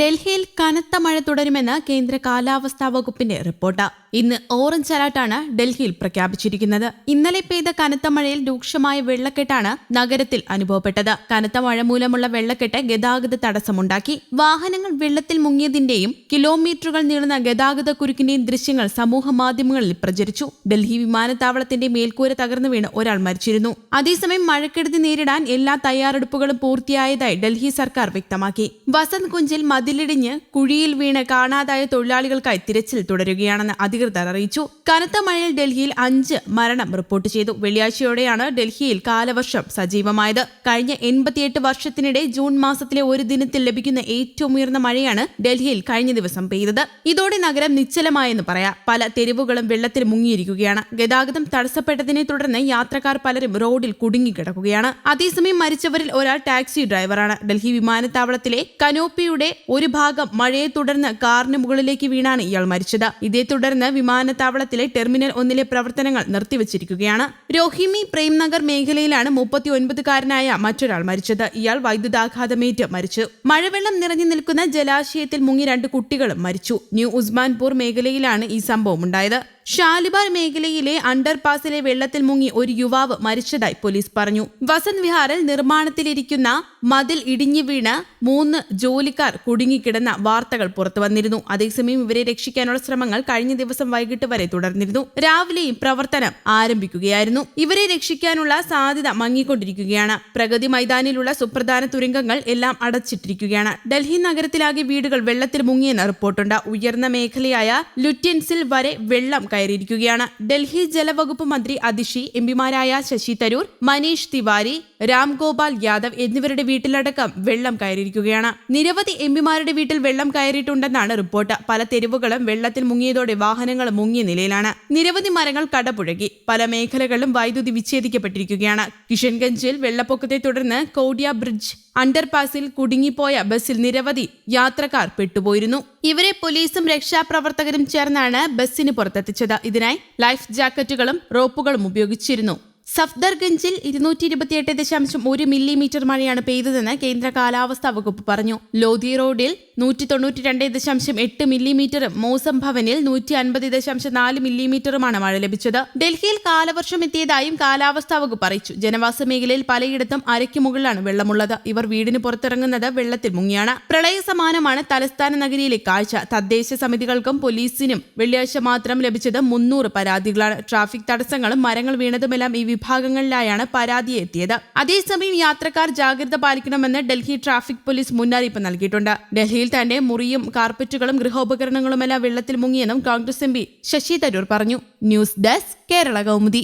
ഡൽഹിയിൽ കനത്ത മഴ തുടരുമെന്ന് കേന്ദ്ര കാലാവസ്ഥാ വകുപ്പിന്റെ റിപ്പോർട്ട്. ഇന്ന് ഓറഞ്ച് അലർട്ടാണ് ഡൽഹിയിൽ പ്രഖ്യാപിച്ചിരിക്കുന്നത്. ഇന്നലെ പെയ്ത കനത്ത മഴയിൽ രൂക്ഷമായ വെള്ളക്കെട്ടാണ് നഗരത്തിൽ അനുഭവപ്പെട്ടത്. കനത്ത മഴ മൂലമുള്ള വെള്ളക്കെട്ട് ഗതാഗത തടസ്സമുണ്ടാക്കി. വാഹനങ്ങൾ വെള്ളത്തിൽ മുങ്ങിയതിന്റെയും കിലോമീറ്ററുകൾ നീളുന്ന ഗതാഗത കുരുക്കിന്റെയും ദൃശ്യങ്ങൾ സമൂഹ മാധ്യമങ്ങളിൽ പ്രചരിച്ചു. ഡൽഹി വിമാനത്താവളത്തിന്റെ മേൽക്കൂര തകർന്നു വീണ് ഒരാൾ മരിച്ചിരുന്നു. അതേസമയം മഴക്കെടുതി നേരിടാൻ എല്ലാ തയ്യാറെടുപ്പുകളും പൂർത്തിയായതായി ഡൽഹി സർക്കാർ വ്യക്തമാക്കി. വസന്ത് കുഞ്ചിൽ മതിലിടിഞ്ഞ് കുഴിയിൽ വീണ് കാണാതായ തൊഴിലാളികൾക്കായി തിരച്ചിൽ തുടരുകയാണെന്ന് അധികൃതർ അറിയിച്ചു. കനത്ത മഴയിൽ ഡൽഹിയിൽ അഞ്ച് മരണം റിപ്പോർട്ട് ചെയ്തു. വെള്ളിയാഴ്ചയോടെയാണ് ഡൽഹിയിൽ കാലവർഷം സജീവമായത്. കഴിഞ്ഞ എൺപത്തിയെട്ട് വർഷത്തിനിടെ ജൂൺ മാസത്തിലെ ഒരു ദിനത്തിൽ ലഭിക്കുന്ന ഏറ്റവും ഉയർന്ന മഴയാണ് ഡൽഹിയിൽ കഴിഞ്ഞ ദിവസം പെയ്തത്. ഇതോടെ നഗരം നിശ്ചലമായെന്ന് പറയാം. പല തെരുവുകളും വെള്ളത്തിൽ മുങ്ങിയിരിക്കുകയാണ്. ഗതാഗതം തടസ്സപ്പെട്ടതിനെ തുടർന്ന് യാത്രക്കാർ പലരും റോഡിൽ കുടുങ്ങിക്കിടക്കുകയാണ്. അതേസമയം മരിച്ചവരിൽ ഒരാൾ ടാക്സി ഡ്രൈവറാണ്. ഡൽഹി വിമാനത്താവളത്തിലെ കനോപ്പിയുടെ ഒരു ഭാഗം മഴയെ തുടർന്ന് കാറിന് മുകളിലേക്ക് വീണാണ് ഇയാൾ മരിച്ചത്. ഇതേ തുടർന്ന് വിമാനത്താവളത്തിലെ ടെർമിനൽ ഒന്നിലെ പ്രവർത്തനങ്ങൾ നിർത്തിവച്ചിരിക്കുകയാണ്. രോഹിമി പ്രേംനഗർ മേഖലയിലാണ് മുപ്പത്തി ഒൻപതുകാരനായ മറ്റൊരാൾ മരിച്ചത്. ഇയാൾ വൈദ്യുതാഘാതമേറ്റ് മരിച്ചു. മഴവെള്ളം നിറഞ്ഞു നിൽക്കുന്ന ജലാശയത്തിൽ മുങ്ങി രണ്ട് കുട്ടികളും മരിച്ചു. ന്യൂ ഉസ്മാൻപൂർ മേഖലയിലാണ് ഈ സംഭവം ഉണ്ടായത്. ഷാലിബാർ മേഖലയിലെ അണ്ടർപാസിലെ വെള്ളത്തിൽ മുങ്ങി ഒരു യുവാവ് മരിച്ചതായി പോലീസ് പറഞ്ഞു. വസന്ത് വിഹാറിൽ നിർമ്മാണത്തിലിരിക്കുന്ന മതിൽ ഇടിഞ്ഞു വീണ് മൂന്ന് ജോലിക്കാർ കുടുങ്ങിക്കിടന്ന വാർത്തകൾ പുറത്തുവന്നിരുന്നു അതേസമയം ഇവരെ രക്ഷിക്കാനുള്ള ശ്രമങ്ങൾ കഴിഞ്ഞ ദിവസം വൈകിട്ട് വരെ തുടർന്നിരുന്നു. രാവിലെയും പ്രവർത്തനം ആരംഭിക്കുകയായിരുന്നു. ഇവരെ രക്ഷിക്കാനുള്ള സാധ്യത മങ്ങിക്കൊണ്ടിരിക്കുകയാണ്. പ്രഗതി മൈതാനിലുള്ള സുപ്രധാന തുരങ്കങ്ങൾ എല്ലാം അടച്ചിട്ടിരിക്കുകയാണ്. ഡൽഹി നഗരത്തിലാകെ വീടുകൾ വെള്ളത്തിൽ മുങ്ങിയെന്ന റിപ്പോർട്ടുണ്ട്. ഉയർന്ന മേഖലയായ ലുറ്റ്യൻസിൽ വരെ വെള്ളം കയറിയിരിക്കുകയാണ്. ഡൽഹി ജലവകുപ്പ് മന്ത്രി അതിഷി എംപിമാരായ ശശി തരൂർ മനീഷ് തിവാരി രാംഗോപാൽ യാദവ് എന്നിവരുടെ വീട്ടിലടക്കം വെള്ളം കയറിയിരിക്കുകയാണ്. നിരവധി എംപിമാരുടെ വീട്ടിൽ വെള്ളം കയറിയിട്ടുണ്ടെന്നാണ് റിപ്പോർട്ട്. പല തെരുവുകളും വെള്ളത്തിൽ മുങ്ങിയതോടെ വാഹനങ്ങൾ മുങ്ങിയ നിലയിലാണ്. നിരവധി മരങ്ങൾ കടപുഴകി. പല മേഖലകളിലും വൈദ്യുതി വിച്ഛേദിക്കപ്പെട്ടിരിക്കുകയാണ്. കിഷൻഗഞ്ചിൽ വെള്ളപ്പൊക്കത്തെ തുടർന്ന് കോഡിയ ബ്രിഡ്ജ് അണ്ടർപാസിൽ കുടുങ്ങിപ്പോയ ബസ്സിൽ നിരവധി യാത്രക്കാർ പെട്ടുപോയിരുന്നു. ഇവരെ പോലീസും രക്ഷാപ്രവർത്തകരും ചേർന്നാണ് ബസ്സിന് പുറത്തെത്തിച്ചത്. ഇതിനായി ലൈഫ് ജാക്കറ്റുകളും റോപ്പുകളും ഉപയോഗിച്ചിരുന്നു. സഫ്ദർഗഞ്ചിൽ ഇരുന്നൂറ്റി ഇരുപത്തിയെട്ട് ദശാംശം ഒരു മില്ലിമീറ്റർ മഴയാണ് പെയ്തതെന്ന് കേന്ദ്ര കാലാവസ്ഥാ വകുപ്പ് പറഞ്ഞു. ലോധി റോഡിൽ നൂറ്റി തൊണ്ണൂറ്റി രണ്ട് ദശാംശം എട്ട് മില്ലിമീറ്ററും മോസം ഭവനിൽ നൂറ്റി അൻപത് ദശാംശം നാല് മില്ലിമീറ്ററുമാണ് മഴ ലഭിച്ചത്. ഡൽഹിയിൽ കാലവർഷം എത്തിയതായും കാലാവസ്ഥാ വകുപ്പ് അറിയിച്ചു. ജനവാസ മേഖലയിൽ പലയിടത്തും അരയ്ക്ക് മുകളിലാണ് വെള്ളമുള്ളത്. ഇവർ വീടിന് പുറത്തിറങ്ങുന്നത് വെള്ളത്തിൽ മുങ്ങിയാണ്. പ്രളയ സമാനമാണ് തലസ്ഥാന നഗരിയിലെ കാഴ്ച. തദ്ദേശ സമിതികൾക്കും പോലീസിനും വെള്ളിയാഴ്ച മാത്രം ലഭിച്ചത് മുന്നൂറ് പരാതികളാണ്. ട്രാഫിക് തടസ്സങ്ങളും മരങ്ങൾ വീണതുമെല്ലാം ഈ വിഭാഗങ്ങളിലായാണ് പരാതി എത്തിയത് അതേസമയം യാത്രക്കാർ ജാഗ്രത പാലിക്കണമെന്ന് ഡൽഹി ട്രാഫിക് പോലീസ് മുന്നറിയിപ്പ് നൽകിയിട്ടുണ്ട്. ഡൽഹിയിൽ തന്നെ മുറിയും കാർപ്പറ്റുകളും ഗൃഹോപകരണങ്ങളുമെല്ലാം വെള്ളത്തിൽ മുങ്ങിയെന്നും Congress M P Shashi Tharoor പറഞ്ഞു. News desk Kerala Kaumudi.